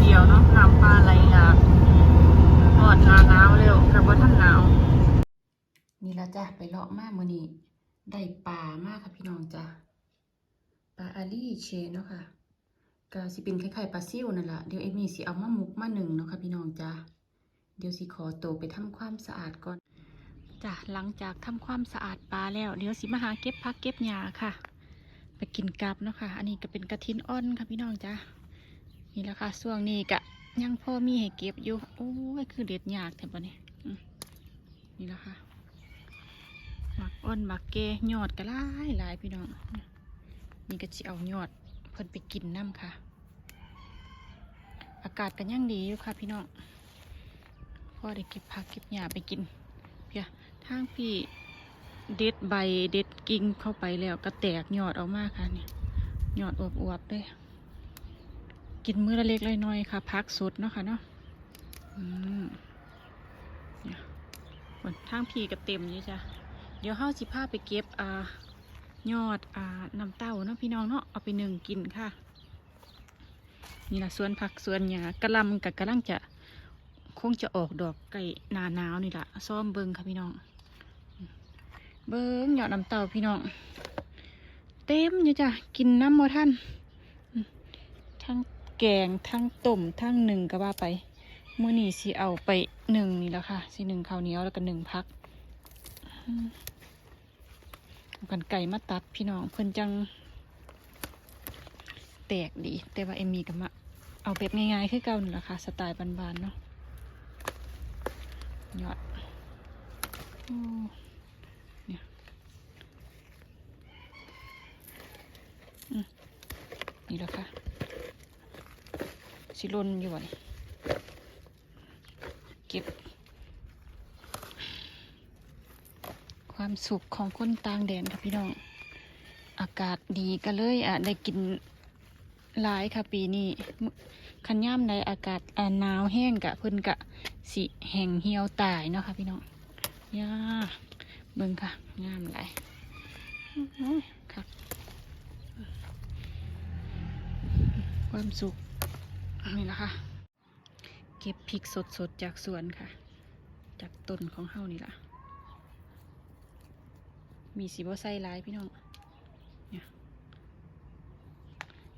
เดียวเนาะน้ำปลาไหลหลากหอดนาหนาวเร็วกระบ่ท่านหนาว นี่ละจ้ะไปเลาะมากมือนี้ได้ปลามากค่ะพี่น้องจ้ะปลาอาลีเชนเนาะค่ะก็สิเป็นคล้ายๆปลาซิ่วนั่นแหละเดี๋ยวเอ็มี่สิเอามะมุกมาหนึ่งเนาะค่ะพี่น้องจ้ะเดี๋ยวสิขอโตไปทำความสะอาดก่อนจ้ะหลังจากทำความสะอาดปลาแล้ว เดี๋ยวสิมาหาเก็บพักเก็บยาค่ะ ไปกินกับเนาะค่ะ อันนี้ก็เป็นกระทินอ่อนค่ะพี่น้องจ้ะ นี่แหละค่ะช่วงนี้ก็ยังพอมีให้เก็บอยู่ โอ้ยคือเด็ดยากแถบนี้นี่แหละค่ะหมักอ้อนหมักเกยอดก็หลายหลายพี่น้อง นี่ก็จะเอายอดเพิ่นไปกินน้ำค่ะ อากาศก็ยังดีอยู่ค่ะ พี่น้องพ่อได้เก็บผักเก็บหญ้าไปกินเพียทางพี่เด็ดใบเด็ดกิ่งเข้าไปแล้วก็แตกยอดออกมาค่ะเนี่ยยอดอวบๆเลย กินมื้อละเล็กละน้อยค่ะพักสดเนาะค่ะเนาะอืมเนี่ยบนทางพีก็เต็มอยู่จ้ะเดี๋ยวเฮาสิพาไปเก็บอ่ายอดอ่าน้ำเต้าเนาะพี่น้องเนาะเอาไปหนึ่งกินค่ะ นี่ละสวนผักสวนหญ้ากระหลำกับกระลังจะคงจะออกดอกไก่หนาหนาวนี่ละซ้อมเบิงค่ะพี่น้อง เบิงยอดน้ำเต้าพี่น้อง เต็มอยู่จ้ะกินน้ำมอท่าน แกงทั้งต้มทั้งหนึ่งก็ว่าไปเมื้อนี้สิเอาไปหนึ่งนี่แหละค่ะสิหนึ่งข้าวเหนียวแล้วก็หนึ่งพักเอากันไก่มาตัดพี่น้องเพิ่นจัง แตกดี แต่ว่าเอมมี่ก็มาเอาแบบง่ายๆคือเก่าหนี่แหละค่ะสไตล์บานๆเนาะยอดเนี่ยนี่แหละค่ะ สิลนอยู่วนี่เก็บ ความสุขของคนต่างแดนค่ะพี่น้อง อากาศดีก็เลยอะได้กินหลายค่ะปีนี้มื้อคันย่ำในอากาศอ่าหนาวแห้งกะเพิ่นกะสิแห้งเหี่ยวตายเนาะค่ะพี่น้องย่าเบิ่งค่ะงามหลายค่ะความสุข นี่ละคะ เก็บพริกสดๆจากสวนค่ะ จากต้นของเฮานี่ล่ะ มีสีบัวไส้ร้ายพี่น้องเนี่ย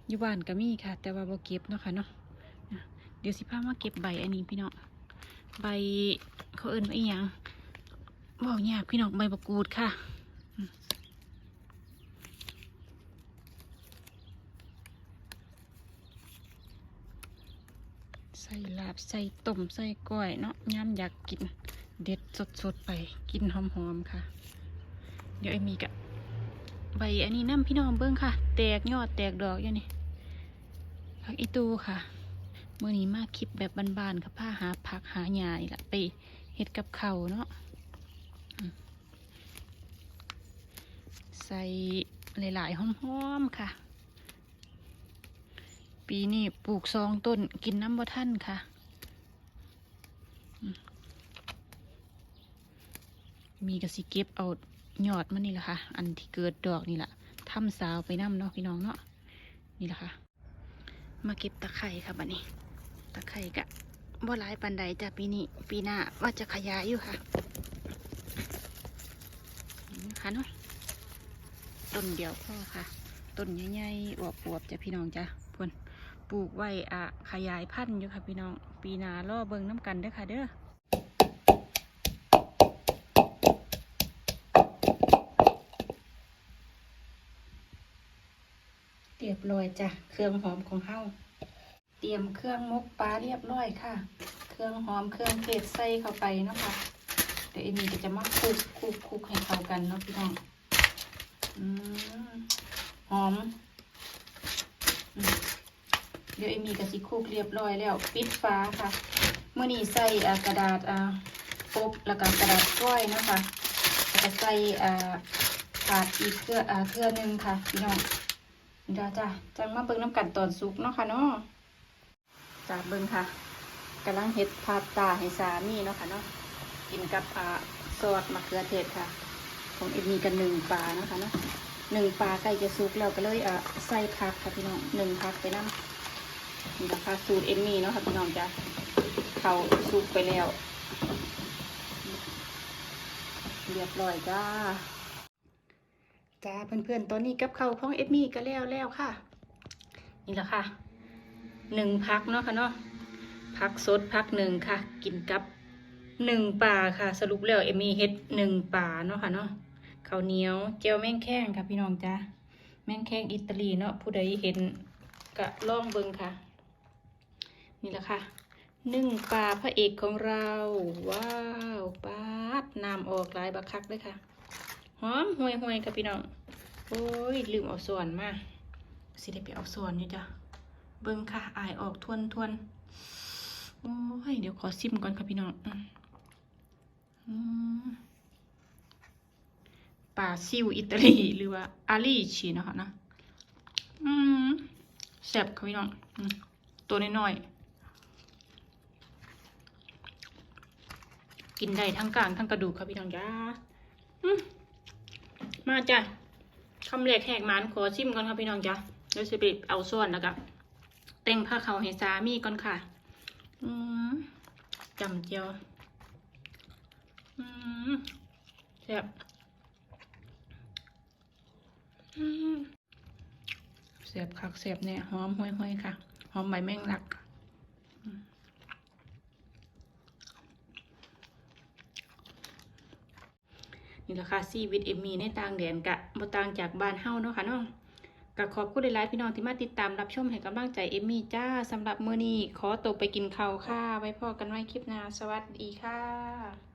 อยู่บ้านก็มีค่ะ แต่ว่าบ่เก็บเนาะค่ะเนาะเดี๋ยวสิพามาเก็บใบอันนี้พี่น้องใบเขาเอิ้นว่าอีหยังบอกยากพี่น้องใบมะกรูดค่ะอืมใส่ลาบใส่ต้มใส่ก้อยเนาะย่ำอยากกินเด็ดสดๆไปกินหอมๆค่ะ เดี๋ยวไอ้มีกะใบอันนี้น้ำพี่น้องเบิ้งค่ะ แตกยอดแตกดอกอยู่นี่ผักอีตูค่ะเมื่อนี้มาคลิปแบบบานๆค่ะผ้าหาผักหาหญ้านี่ละไปเฮ็ดกับเขาเนาะใส่หลายๆหอมๆค่ะ ปีนี้ปลูกซองต้นกินน้ำบ่ท่านค่ะ มีกระสิเก็บเอาหยอดมันนี่แหละค่ะ อันที่เกิดดอกนี่แหละทำสาวไปน้ำเนาะพี่น้องเนาะนี่แหละค่ะ มาเก็บตะไคร่ค่ะบัดนี้ ตะไคร่กะบ่หลายปันใดจ้ะปีนี้ปีหน้าว่าจะขยายอยู่ค่ะค่ะเนาะต้นเดียวพ่อค่ะ ต้นใหญ่ๆอวบๆจ้ะพี่น้องจ้ะ ปลูกไว้อะขยายพันธุ์อยู่ค่ะพี่น้อง ปีหน้ารอเบิ่งน้ำกันเด้อค่ะเด้อเรียบร้อยจ้ะ เครื่องหอมของเฮาเตรียมเครื่องมกปลาเรียบร้อยค่ะ เครื่องหอมเครื่องเทศใส่เข้าไปเนาะค่ะเดี๋ยวอมี่ก็จะมาคลุกคลุกคลุกให้เข้ากันเนาะพี่น้องอืมหอมอืม เดี๋ยวเอมี่ก็สิคุกเรียบร้อยแล้ว ปิดฟ้าค่ะเมื่อนี้ใส่กระดาษอ่าปบแล้วก็กระดาษก้อยนะคะแล้วก็ใส่อ่าดอีกเครืออ่าเครือนึงค่ะพี่น้องเดี๋ยวจ้ะจังมาเบิ่งน้ำกันตอนสุกเนาะค่ะเนาะจ้าเบิ่งค่ะกำลังเฮ็ดพาสต้าให้สามีเนาะค่ะเนาะกินกับอ่าซอสมะเขือเทศค่ะของเอ็มมีกันหนึ่งปลาเนาะค่ะเนาะหนึ่งปลาใกล้จะสุกแล้วก็เลยอ่าใส่ผักค่ะพี่น้องหนึ่งผักไปน้ำ นี่นะคะสูตรเอ็มมีเนาะค่ะพี่น้องจ้ะเขาสุกไปแล้ว เรียบร้อยจ้าจ้าเพื่อนๆตอนนี้กับเขาวของเอ็ดมี่ก็แล้วแล้วค่ะ นี่แหละค่ะหนึ่งพักเนาะค่ะเนาะพักสดพักหนึ่งค่ะ กินกับหนึ่งป่าค่ะ สรุปแล้วเอ็มมี่เฮ็ดหนึ่งป่าเนาะค่ะเนาะข้าวเหนียวเจียวแมงแข้งค่ะพี่น้องจ้าแมงแข้งอิตาลีเนาะผู้ใดเห็นก็ลองเบิงค่ะ นี่แหละค่ะหนึ่งปลาพระเอกของเรา ว้าวปาดน้ำออกหลายบักคักเลยค่ะ หอมห่วยห่วยๆค่ะพี่น้อง โอ้ย ลืมเอาส่วนมาสิได้ไปเอาส่วนนี่จ้ะเบิ่งค่ะ อายออกทวนทวนโอ้ย เดี๋ยวขอซิมก่อนค่ะพี่น้องอืมปลาซิวอิตาลีหรือว่าอาลีชีนะคะนะอืมแซ่บค่ะพี่น้อง ตัวน้อยๆ กินได้ทั้งกลางทั้งกระดูกค่ะพี่น้องจ้ามาจ้ะคำแรกแหกหมันขอชิมก่อนค่ะพี่น้องจ้าเดี๋ยวจะไปเอาส่วนแล้วก็แต่งผ้าเขาวให้สามีก่อนค่ะ อืมจำเจียว อืมแซ่บแซ่บคักแซ่บเนี่ยหอมห้วยๆค่ะ หอมใบแมงลัก นี่แหละค่ะชีวิตเอมมี่ในต่างแดนกะบ่ต่างจากบ้านเฮาเนาะค่ะเนาะกะขอบคุณหลายๆพี่น้องที่มาติดตามรับชมให้กำลังใจเอมมี่จ้าสำหรับมื้อนี้ขอตัวไปกินข้าวค่ะ ไว้พอกันไว้คลิปหน้าสวัสดีค่ะ